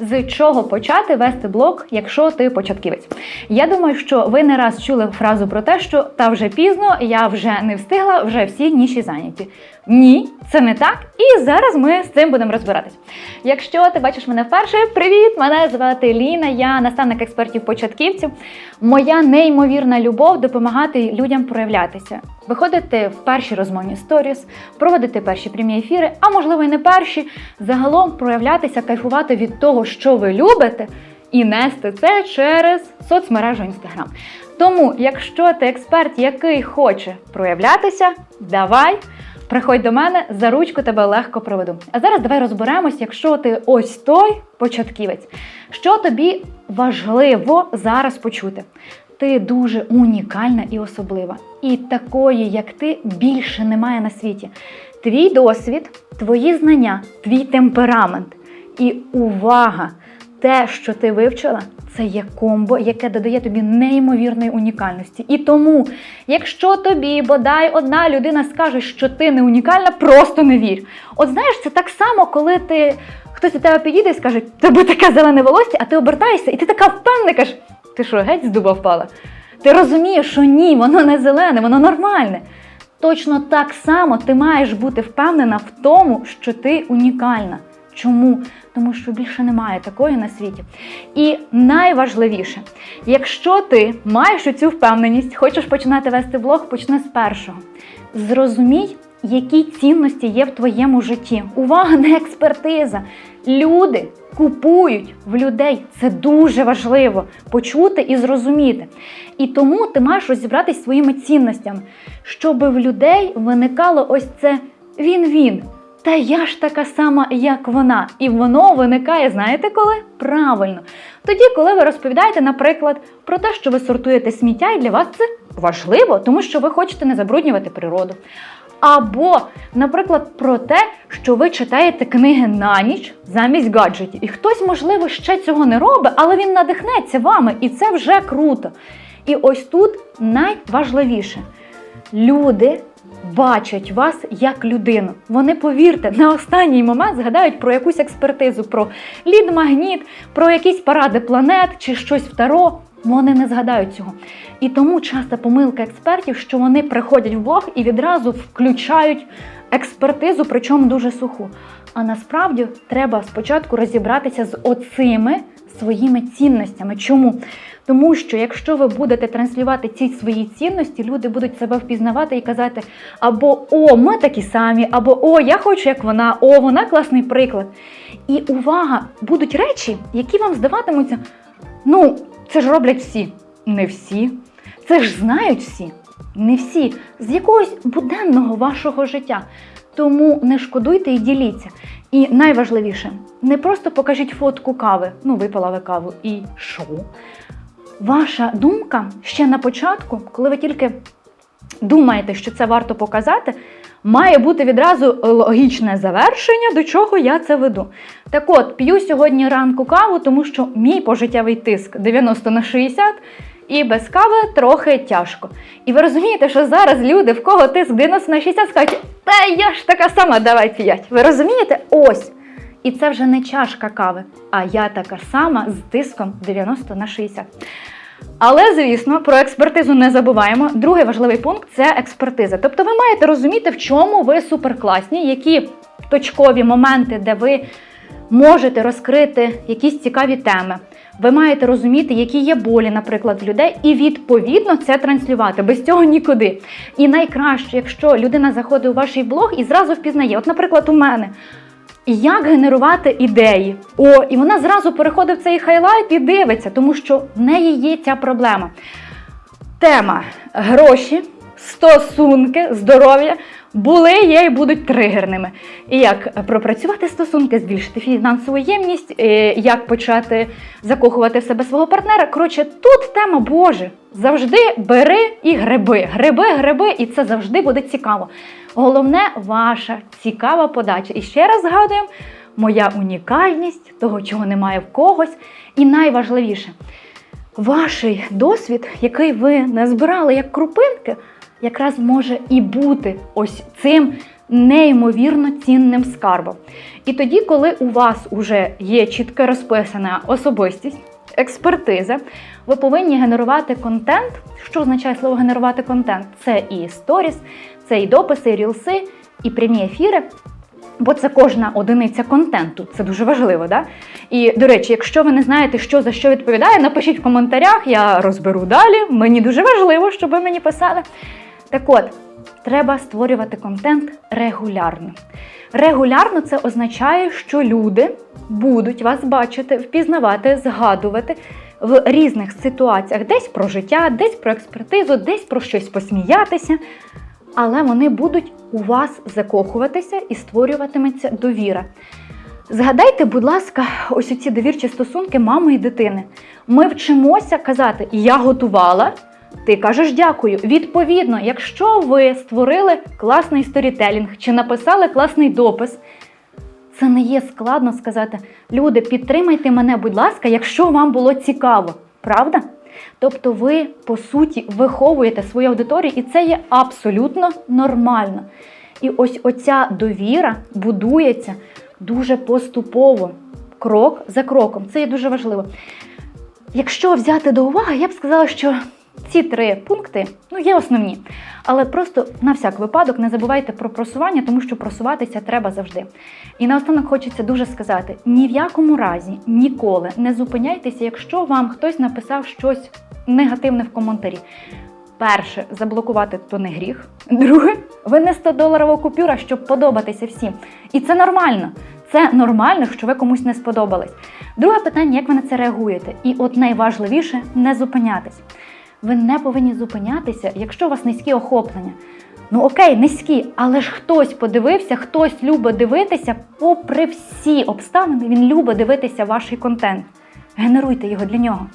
з чого почати вести блог, якщо ти початківець. Я думаю, що ви не раз чули фразу про те, що та вже пізно, я вже не встигла, вже всі ніші зайняті. Ні, це не так. І зараз ми з цим будемо розбиратись. Якщо ти бачиш мене вперше, привіт! Мене звати Ліна, я наставник експертів початківців. Моя неймовірна любов допомагати людям проявлятися, виходити в перші розмовні сторіс, проводити перші прямі ефіри, а можливо і не перші. Загалом проявлятися, кайфувати від того, що ви любите, і нести це через соцмережу Instagram. Тому, якщо ти експерт, який хоче проявлятися, давай. Приходь до мене, за ручку тебе легко проведу. А зараз давай розберемось, якщо ти ось той початківець, що тобі важливо зараз почути. Ти дуже унікальна і особлива. І такої, як ти, більше немає на світі. Твій досвід, твої знання, твій темперамент і увага, те, що ти вивчила, це є комбо, яке додає тобі неймовірної унікальності. І тому, якщо тобі бодай одна людина скаже, що ти не унікальна, просто не вір. От знаєш, це так само, коли ти хтось до тебе підійде і скаже, тебе таке зелене волосся, а ти обертаєшся, і ти така впевнена, кажеш, ти що, геть з дуба впала? Ти розумієш, що ні, воно не зелене, воно нормальне. Точно так само ти маєш бути впевнена в тому, що ти унікальна. Чому? Тому що більше немає такої на світі. І найважливіше, якщо ти маєш цю впевненість, хочеш починати вести блог, почни з першого. Зрозумій, які цінності є в твоєму житті. Увага, не експертиза. Люди купують в людей. Це дуже важливо почути і зрозуміти. І тому ти маєш розібратись своїми цінностями, щоб в людей виникало ось це він-він. Та я ж така сама, як вона. І воно виникає, знаєте коли? Правильно. Тоді, коли ви розповідаєте, наприклад, про те, що ви сортуєте сміття, і для вас це важливо, тому що ви хочете не забруднювати природу. Або, наприклад, про те, що ви читаєте книги на ніч замість гаджетів. І хтось, можливо, ще цього не робить, але він надихнеться вами, і це вже круто. І ось тут найважливіше люди бачать вас як людину. Вони, повірте, на останній момент згадають про якусь експертизу, про лід-магніт, про якісь паради планет чи щось в таро. Вони не згадають цього. І тому часто помилка експертів, що вони приходять в блог і відразу включають експертизу, причому дуже суху. А насправді треба спочатку розібратися з оцими своїми цінностями. Чому? Тому що якщо ви будете транслювати ці свої цінності, люди будуть себе впізнавати і казати: або О, ми такі самі, або О, я хочу, як вона, о, вона класний приклад. І увага, будуть речі, які вам здаватимуться, ну, це ж роблять всі. Не всі. Це ж знають всі. Не всі. З якогось буденного вашого життя. Тому не шкодуйте і діліться. І найважливіше, не просто покажіть фотку кави. Ну, випила ви каву, і що? Ваша думка ще на початку, коли ви тільки думаєте, що це варто показати, має бути відразу логічне завершення, до чого я це веду. Так от, п'ю сьогодні ранку каву, тому що мій пожиттєвий тиск 90 на 60, і без кави трохи тяжко. І ви розумієте, що зараз люди, в кого тиск 90 на 60, скажуть, та я ж така сама, давай п'ять. Ви розумієте? Ось. І це вже не чашка кави, а я така сама з тиском 90 на 60. Але, звісно, про експертизу не забуваємо. Другий важливий пункт це експертиза. Тобто ви маєте розуміти, в чому ви суперкласні, які точкові моменти, де ви можете розкрити якісь цікаві теми. Ви маєте розуміти, які є болі, наприклад, в людей, і відповідно це транслювати. Без цього нікуди. І найкраще, якщо людина заходить у ваш блог і зразу впізнає, от, наприклад, у мене. Як генерувати ідеї? О, і вона зразу переходить в цей хайлайт і дивиться, тому що в неї є ця проблема. Тема гроші, стосунки, здоров'я були, є і будуть тригерними. І як пропрацювати стосунки, збільшити фінансову ємність, як почати закохувати в себе свого партнера. Коротше, тут тема Боже. Завжди бери і гриби. Гриби, гриби, і це завжди буде цікаво. Головне ваша цікава подача. І ще раз згадуємо, моя унікальність, того, чого немає в когось. І найважливіше, ваш досвід, який ви не збирали як крупинки, якраз може і бути ось цим неймовірно цінним скарбом. І тоді, коли у вас вже є чітко розписана особистість, експертиза, ви повинні генерувати контент. Що означає слово генерувати контент? Це і сторіс, це і дописи, і рілси, і прямі ефіри. Бо це кожна одиниця контенту, це дуже важливо, да? І до речі, якщо ви не знаєте, що за що відповідає, напишіть в коментарях, я розберу далі. Мені дуже важливо, щоб ви мені писали. Так от, треба створювати контент регулярно. Регулярно це означає, що люди будуть вас бачити, впізнавати, згадувати в різних ситуаціях, десь про життя, десь про експертизу, десь про щось посміятися. Але вони будуть у вас закохуватися і створюватиметься довіра. Згадайте, будь ласка, ось ці довірчі стосунки мами і дитини. Ми вчимося казати Я готувала, ти кажеш дякую. Відповідно, якщо ви створили класний сторітелінг чи написали класний допис, це не є складно сказати: люди, підтримайте мене, будь ласка, якщо вам було цікаво, правда? Тобто ви, по суті, виховуєте свою аудиторію, і це є абсолютно нормально. І ось оця довіра будується дуже поступово, крок за кроком. Це є дуже важливо. Якщо взяти до уваги, я б сказала, що ці три пункти ну, є основні. Але просто на всяк випадок не забувайте про просування, тому що просуватися треба завжди. І наостанок хочеться дуже сказати: ні в якому разі ніколи не зупиняйтеся, якщо вам хтось написав щось негативне в коментарі. Перше, заблокувати то не гріх. Друге, винести доларова купюра, щоб подобатися всім. І це нормально. Це нормально, що ви комусь не сподобались. Друге питання, як ви на це реагуєте? І от найважливіше не зупинятись. Ви не повинні зупинятися, якщо у вас низькі охоплення. Ну окей, низькі, але ж хтось подивився, хтось любить дивитися, попри всі обставини, він любить дивитися ваш контент. Генеруйте його для нього.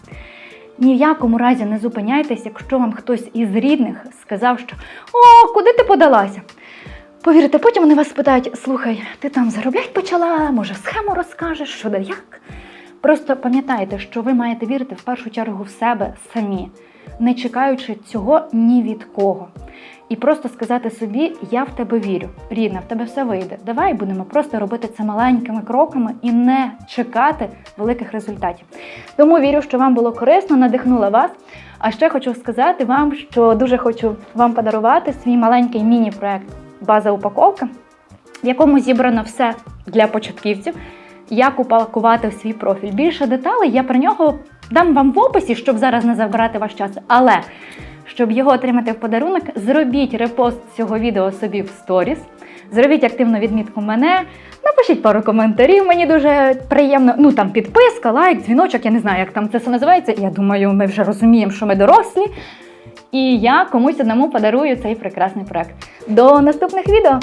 Ні в якому разі не зупиняйтесь, якщо вам хтось із рідних сказав, що О, куди ти подалася? Повірте, потім вони вас питають: слухай, ти там зароблять почала, може, схему розкажеш, що да як? Просто пам'ятайте, що ви маєте вірити в першу чергу в себе самі, не чекаючи цього ні від кого. І просто сказати собі: Я в тебе вірю, рідна, в тебе все вийде. Давай будемо просто робити це маленькими кроками і не чекати великих результатів. Тому вірю, що вам було корисно, надихнула вас. А ще хочу сказати вам, що дуже хочу вам подарувати свій маленький міні-проект База упаковка, в якому зібрано все для початківців, як упакувати в свій профіль. Більше деталей я про нього дам вам в описі, щоб зараз не забирати ваш час. Але щоб його отримати в подарунок, зробіть репост цього відео собі в сторіс, зробіть активну відмітку мене, напишіть пару коментарів, мені дуже приємно. Ну там підписка, лайк, дзвіночок, я не знаю, як там це все називається. Я думаю, ми вже розуміємо, що ми дорослі. І я комусь одному подарую цей прекрасний проект. До наступних відео!